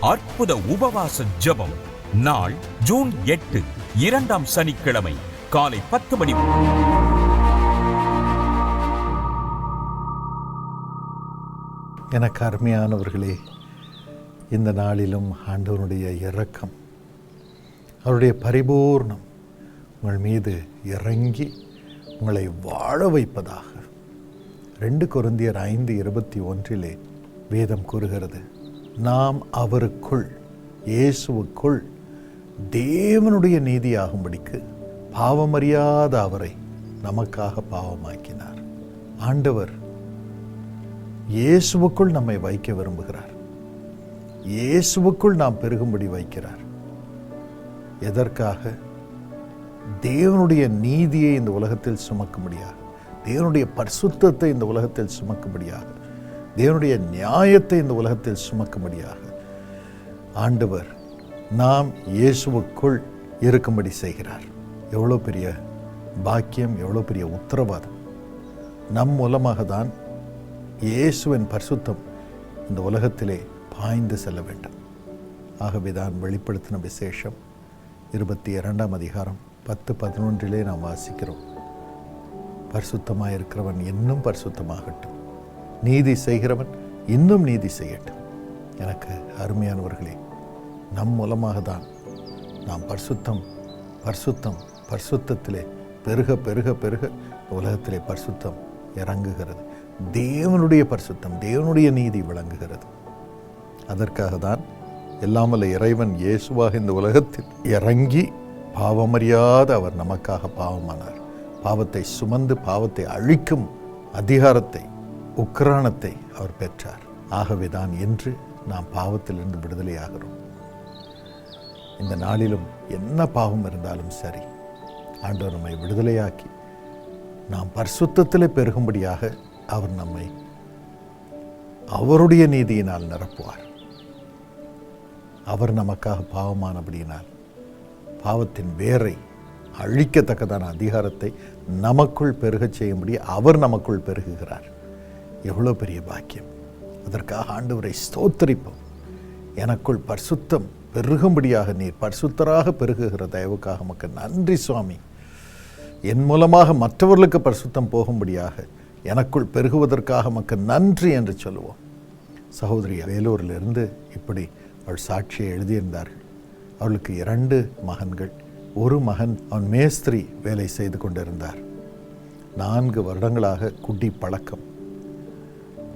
அற்புத உபவாச ஜெபம். நாள் ஜூன் எட்டு இரண்டாம் சனிக்கிழமை காலை பத்து மணி. எனக்கு அருமையானவர்களே இந்த நாளிலும் ஆண்டவனுடைய இரக்கம் அவருடைய பரிபூர்ணம் உங்கள் மீது இறங்கி உங்களை வாழ வைப்பதாக. ரெண்டு குருந்தியர் ஐந்து இருபத்தி ஒன்றிலே வேதம் கூறுகிறது. நாம் அவருக்குள் இயேசுவுக்குள் தேவனுடைய நீதியாகும்படிக்கு பாவமறியாத அவரை நமக்காக பாவமாக்கினார். ஆண்டவர் இயேசுவுக்குள் நம்மை வைக்க விரும்புகிறார். இயேசுவுக்குள் நாம் பெருகும்படி வைக்கிறார். எதற்காக? தேவனுடைய நீதியை இந்த உலகத்தில் சுமக்கும்படியாக தேவனுடைய பரிசுத்தத்தை இந்த உலகத்தில் சுமக்கும்படியாக. தேவனுடைய நியாயத்தை இந்த உலகத்தில் சுமக்கும்படியாக ஆண்டவர் நாம் இயேசுவுக்குள் இருக்கும்படி செய்கிறார். எவ்வளோ பெரிய பாக்கியம் எவ்வளோ பெரிய உத்தரவாதம். நம் மூலமாக தான் இயேசுவின் பரிசுத்தம் இந்த உலகத்திலே பாய்ந்து செல்ல வேண்டும். ஆகவே தான் வெளிப்படுத்தின விசேஷம். இருபத்தி இரண்டாம் அதிகாரம் பத்து பதினொன்றிலே நாம் வாசிக்கிறோம். பரிசுத்தமாக இருக்கிறவன் இன்னும் பரிசுத்தமாகட்டும். நீதி செய்கிறவன் இன்னும் நீதி செய்யட்டும். எனக்கு அருமையானவர்களே நம் மூலமாக தான் நாம் பரிசுத்தம் பரிசுத்தம் பரிசுத்தத்திலே பெருக பெருக பெருக உலகத்திலே பரிசுத்தம் இறங்குகிறது. தேவனுடைய பரிசுத்தம் தேவனுடைய நீதி விளங்குகிறது. அதற்காக தான் எல்லாமல்ல இறைவன் இயேசுவாக இந்த உலகத்தில் இறங்கி பாவமறியாத அவர் நமக்காக பாவமானார். பாவத்தை சுமந்து பாவத்தை அழிக்கும் அதிகாரத்தை உக்ரானத்தை அவர் பெற்றார். ஆகவேதான் என்று நாம் பாவத்திலிருந்து விடுதலையாகிறோம். இந்த நாளிலும் என்ன பாவம் இருந்தாலும் சரி ஆண்டவர் நம்மை விடுதலையாக்கி நாம் பரிசுத்தத்தில் பெருகும்படியாக அவர் நம்மை அவருடைய நீதியினால் நிரப்புவார். அவர் நமக்காக பாவமானபடியினால் பாவத்தின் வேரை அழிக்கத்தக்கதான அதிகாரத்தை நமக்குள் பெருகச் செய்யும்படி அவர் நமக்குள் பெருகுகிறார். எவ்வளோ பெரிய பாக்கியம். அதற்காக ஆண்டவரை ஸ்தோத்தரிப்போம். எனக்குள் பரிசுத்தம் பெருகும்படியாக நீர் பரிசுத்தராக பெருகுகிற தயவுக்காக மக்கள் நன்றி சுவாமி. என் மூலமாக மற்றவர்களுக்கு பரிசுத்தம் போகும்படியாக எனக்குள் பெருகுவதற்காக மக்கள் நன்றி என்று சொல்லுவோம். சகோதரி வேலூரிலிருந்து இப்படி அவள் சாட்சியை எழுதியிருந்தார்கள். அவளுக்கு இரண்டு மகன்கள் ஒரு மகன் அவன் மேஸ்திரி வேலை செய்து கொண்டிருந்தார். நான்கு வருடங்களாக குடி பழக்கம்.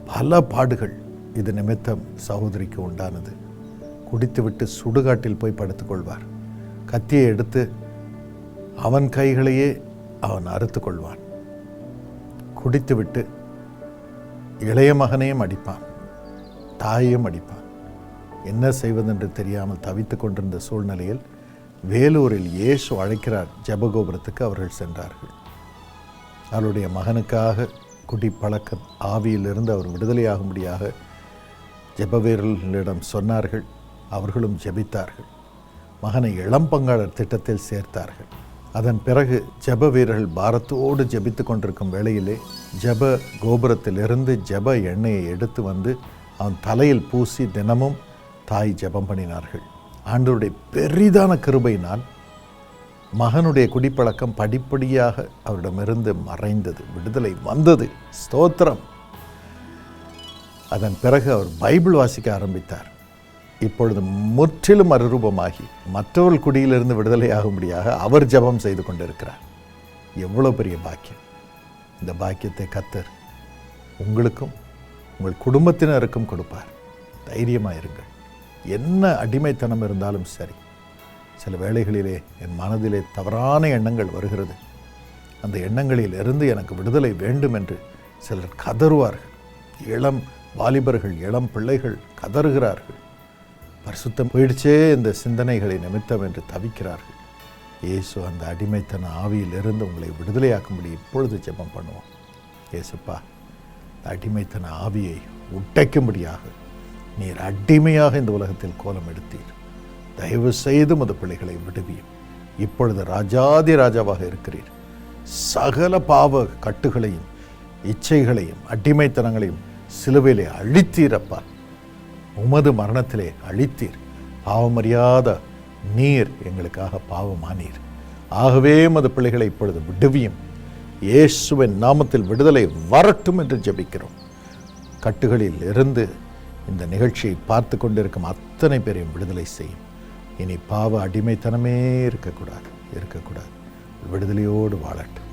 பல பாடுகள் இது நிமித்தம் சகோதரிக்கு உண்டானது. குடித்துவிட்டு சுடுகாட்டில் போய் படுத்துக்கொள்வார். கத்தியை எடுத்து அவன் கைகளையே அவன் அறுத்து கொள்வான். குடித்துவிட்டு இளைய மகனையும் அடிப்பான். தாயையும் அடிப்பான். என்ன செய்வதென்று தெரியாமல் தவித்து கொண்டிருந்த சூழ்நிலையில் வேலூரில் இயேசு அழைக்கிறார் ஜெபகோபுரத்துக்கு அவர்கள் சென்றார்கள். அவருடைய மகனுக்காக குடி பழக்க ஆவியிலிருந்து அவர் விடுதலையாகும்படியாக ஜெபவீரர்களிடம் சொன்னார்கள். அவர்களும் ஜெபித்தார்கள். மகனை இளம் பங்காளர் திட்டத்தில் சேர்த்தார்கள். அதன் பிறகு ஜப வீரர்கள் பாரத்தோடு ஜபித்து கொண்டிருக்கும் வேளையிலே ஜெப கோபுரத்திலிருந்து ஜெப எண்ணெயை எடுத்து வந்து அவன் தலையில் பூசி தினமும் தாய் ஜெபம் பண்ணினார்கள். ஆண்டவருடைய பெரிதான கிருபையினால் மகனுடைய குடிப்பழக்கம் படிப்படியாக அவரிடமிருந்து மறைந்தது விடுதலை வந்தது. ஸ்தோத்திரம். அதன் பிறகு அவர் பைபிள் வாசிக்க ஆரம்பித்தார். இப்பொழுது முற்றிலும் மறுரூபமாகி மற்றவர்கள் குடியிலிருந்து விடுதலையாகும்படியாக அவர் ஜெபம் செய்து கொண்டிருக்கிறார். எவ்வளோ பெரிய பாக்கியம். இந்த பாக்கியத்தை கத்தர் உங்களுக்கும் உங்கள் குடும்பத்தினருக்கும் கொடுப்பார். தைரியமாக இருங்கள். என்ன அடிமைத்தனம் இருந்தாலும் சரி. சில வேளைகளிலே என் மனதிலே தவறான எண்ணங்கள் வருகிறது. அந்த எண்ணங்களில் இருந்து எனக்கு விடுதலை வேண்டும் என்று சிலர் கதறுவார்கள். இளம் வாலிபர்கள் இளம் பிள்ளைகள் கதறுகிறார்கள். பரிசுத்தம் போயிடுச்சே இந்த சிந்தனைகளை நிமித்தம் என்று தவிக்கிறார்கள். இயேசு அந்த அடிமைத்தன ஆவியிலிருந்து உங்களை விடுதலையாக்கும்படி இப்பொழுது ஜெபம் பண்ணுவோம். இயேசுப்பா இந்த அடிமைத்தன ஆவியை உடைக்கும்படியாக நீர் அடிமையாக இந்த உலகத்தில் கோலம் எடுத்தீர் தயவு செய்து மத பிள்ளைகளை விடுவியும் இப்பொழுது ராஜாதி ராஜாவாக இருக்கிறீர். சகல பாவ கட்டுகளையும் இச்சைகளையும் அடிமைத்தனங்களையும் சிலுவையிலே அழித்தீரப்பா. உமது மரணத்திலே அழித்தீர். பாவமறியாத நீர் எங்களுக்காக பாவமானீர். ஆகவே மது பிள்ளைகளை இப்பொழுது விடுவியும். இயேசுவின் நாமத்தில் விடுதலை வரட்டும் என்று ஜெபிக்கிறோம். கட்டுகளில் இருந்து இந்த நிகழ்ச்சியை பார்த்து கொண்டிருக்கும் அத்தனை பேரையும் விடுதலை செய்யும். இனி பாவ அடிமைத்தனமே இருக்கக்கூடாது இருக்கக்கூடாது. விடுதலையோடு வாழட்டும்.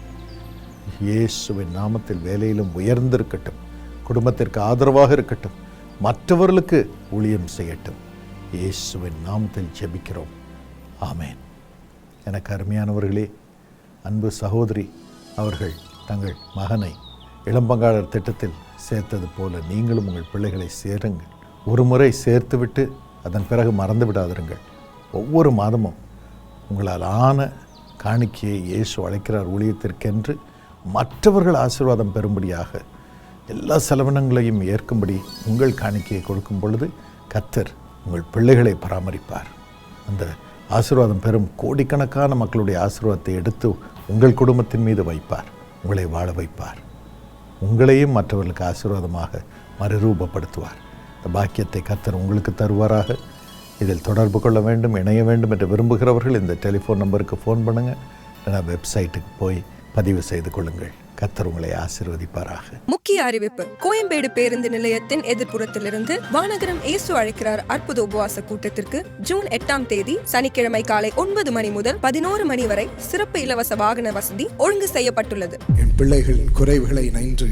இயேசுவின் நாமத்தில் வேலையிலும் உயர்ந்திருக்கட்டும். குடும்பத்திற்கு ஆதரவாக இருக்கட்டும். மற்றவர்களுக்கு ஊழியம் செய்யட்டும். இயேசுவின் நாமத்தில் ஜெபிக்கிறோம். ஆமேன். எனக்கு அருமையானவர்களே அன்பு சகோதரி அவர்கள் தங்கள் மகனை இளம்பங்காளர் திட்டத்தில் சேர்த்தது போல நீங்களும் உங்கள் பிள்ளைகளை சேருங்கள். ஒரு முறை சேர்த்துவிட்டு அதன் பிறகு மறந்து விடாதிருங்கள். ஒவ்வொரு மாதமும் உங்களால் ஆன காணிக்கையை இயேசு அழைக்கிறார் ஊழியத்திற்கென்று மற்றவர்கள் ஆசீர்வாதம் பெறும்படியாக எல்லா செலவினங்களையும் ஏற்கும்படி உங்கள் காணிக்கையை கொடுக்கும் பொழுது கத்தர் உங்கள் பிள்ளைகளை பராமரிப்பார். அந்த ஆசீர்வாதம் பெறும் கோடிக்கணக்கான மக்களுடைய ஆசீர்வாதத்தை எடுத்து உங்கள் குடும்பத்தின் மீது வைப்பார். உங்களை வாழ வைப்பார். உங்களையும் மற்றவர்களுக்கு ஆசீர்வாதமாக மறுரூபப்படுத்துவார். இந்த பாக்கியத்தை கத்தர் உங்களுக்கு தருவாராக. இதில் தொடர்பு கொள்ள வேண்டும் இணைய வேண்டும் என்று விரும்புகிறவர்கள் இந்த டெலிஃபோன் நம்பருக்கு ஃபோன் பண்ணுங்கள் இல்லைனா வெப்சைட்டுக்கு போய் பதிவு செய்து கொள்ளுங்கள். கத்தர் உங்களை ஆசீர்வதிப்பாராக. முக்கிய அறிவிப்பு கோயம்பேடு பேருந்து நிலையத்தின் எதிர்ப்புறத்திலிருந்து வானகரம் இயேசு அழைக்கிறார் அற்புத உபவாச கூட்டத்திற்கு ஜூன் எட்டாம் தேதி சனிக்கிழமை காலை ஒன்பது மணி முதல் பதினோரு மணி வரை சிறப்பு இலவச வாகன வசதி ஒழுங்கு செய்யப்பட்டுள்ளது. என் பிள்ளைகளின் குறைவுகளை நன்று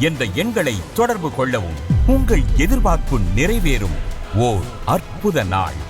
என்ற எண்களை தொடர்பு கொள்ளவும் உங்கள் எதிர்பார்ப்பு நிறைவேறும். ஓர் அற்புத நாள்.